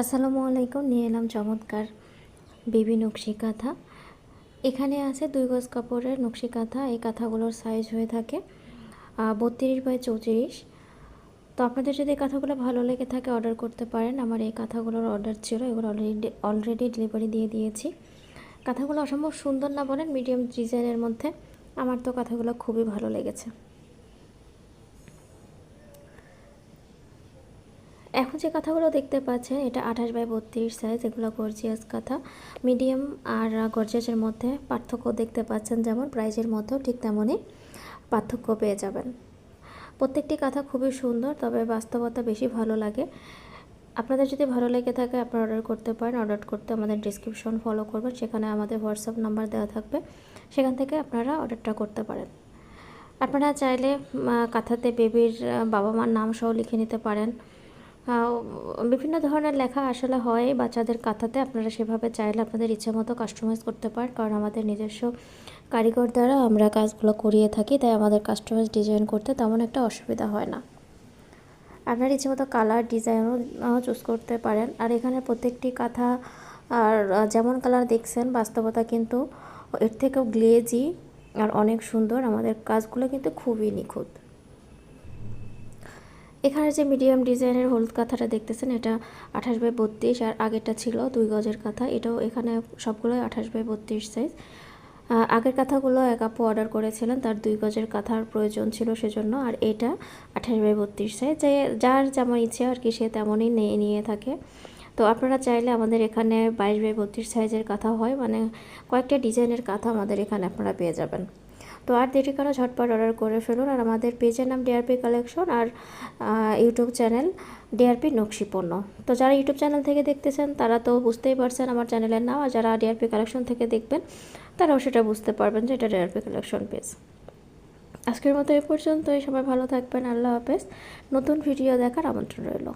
আসসালামু আলাইকুম, নিয়ে এলাম চমৎকার বেবি নকশি কাঁথা। এখানে আছে দুই গজ কাপড়ের নকশি কাঁথা, এই কাঁথাগুলোর সাইজ হয়ে থাকে বত্রিশ বাই চৌত্রিশ। তো আপনাদের যদি এই কাঁথাগুলো ভালো লেগে থাকে অর্ডার করতে পারেন। আমার এই কাঁথাগুলোর অর্ডার ছিল, এগুলো অলরেডি অলরেডি ডেলিভারি দিয়ে দিয়েছি। কাঁথাগুলো অসম্ভব সুন্দর না বলেন মিডিয়াম ডিজাইনের মধ্যে। আমার তো কাঁথাগুলো খুবই ভালো লেগেছে। এখন যে কাঁথাগুলো দেখতে পাচ্ছেন, এটা আঠাশ বাই বত্রিশ সাইজ এগুলো গর্জিয়াস কাঁথা। মিডিয়াম আর গর্জিয়াসের মধ্যে পার্থক্য দেখতে পাচ্ছেন, যেমন প্রাইজের মধ্যেও ঠিক তেমনই পার্থক্য পেয়ে যাবেন। প্রত্যেকটি কাঁথা খুবই সুন্দর, তবে বাস্তবতা বেশি ভালো লাগে। আপনাদের যদি ভালো লেগে থাকে, আপনারা অর্ডার করতে পারেন। অর্ডার করতে আমাদের ডিসক্রিপশন ফলো করবেন, সেখানে আমাদের হোয়াটসঅ্যাপ নাম্বার দেওয়া থাকবে। সেখান থেকে আপনারা অর্ডারটা করতে পারেন। আপনারা চাইলে কাঁথাতে বেবির বাবা মার নাম সহ লিখে নিতে পারেন। বিভিন্ন ধরনের লেখা আসলে হয় বাচ্চাদের কাঁথাতে আপনারা সেভাবে চাইলে আপনাদের ইচ্ছে মতো কাস্টমাইজ করতে পারেন। কারণ আমাদের নিজস্ব কারিগর দ্বারা আমরা কাজগুলো করিয়ে থাকি, তাই আমাদের কাস্টমাইজ ডিজাইন করতে তেমন একটা অসুবিধা হয় না। আপনার ইচ্ছে মতো কালার ডিজাইনও চুজ করতে পারেন। আর এখানে প্রত্যেকটি কাঁথা, আর যেমন কালার দেখছেন, বাস্তবতা কিন্তু এর থেকেও গ্লেজি আর অনেক সুন্দর। আমাদের কাজগুলো কিন্তু খুবই নিখুঁত। এখানে যে মিডিয়াম ডিজাইনের হলুদ কাঁথাটা দেখতেছেন, এটা আঠাশ বাই বত্রিশ, আর আগেরটা ছিল দুই গজের কাঁথা, এটাও এখানে সবগুলোই আঠাশ বাই বত্রিশ সাইজ আগের কাঁথাগুলো এক আপু অর্ডার করেছিলেন, তার দুই গজের কাঁথার প্রয়োজন ছিল সেজন্য, আর এটা আঠাশ বাই বত্রিশ সাইজ যে যার যেমন ইচ্ছে আর কি, সে তেমনই নিয়ে নিয়ে থাকে। তো আপনারা চাইলে আমাদের এখানে বাইশ বাই বত্রিশ সাইজের কাঁথা হয় মানে কয়েকটা ডিজাইনের কাঁথা আমাদের এখানে আপনারা পেয়ে যাবেন। তো আর দেরি কেন ঝটপট অর্ডার করে ফেলুন। আর আমাদের পেজের নাম ডিআরপি কালেকশন আর ইউটিউব চ্যানেল ডিআরপি নকশি পণ্য তো যারা ইউটিউব চ্যানেল থেকে দেখতেছেন, তারা তো বুঝতেই পারছেন আমার চ্যানেলের নাম। আর যারা ডিআরপি কালেকশন থেকে দেখবেন, তারাও সেটা বুঝতে পারবেন যে এটা ডিআরপি কালেকশন পেজ আজকের মতো এ পর্যন্তই। সবাই ভালো থাকবেন। আল্লাহ হাফেজ। নতুন ভিডিও দেখার আমন্ত্রণ রইল।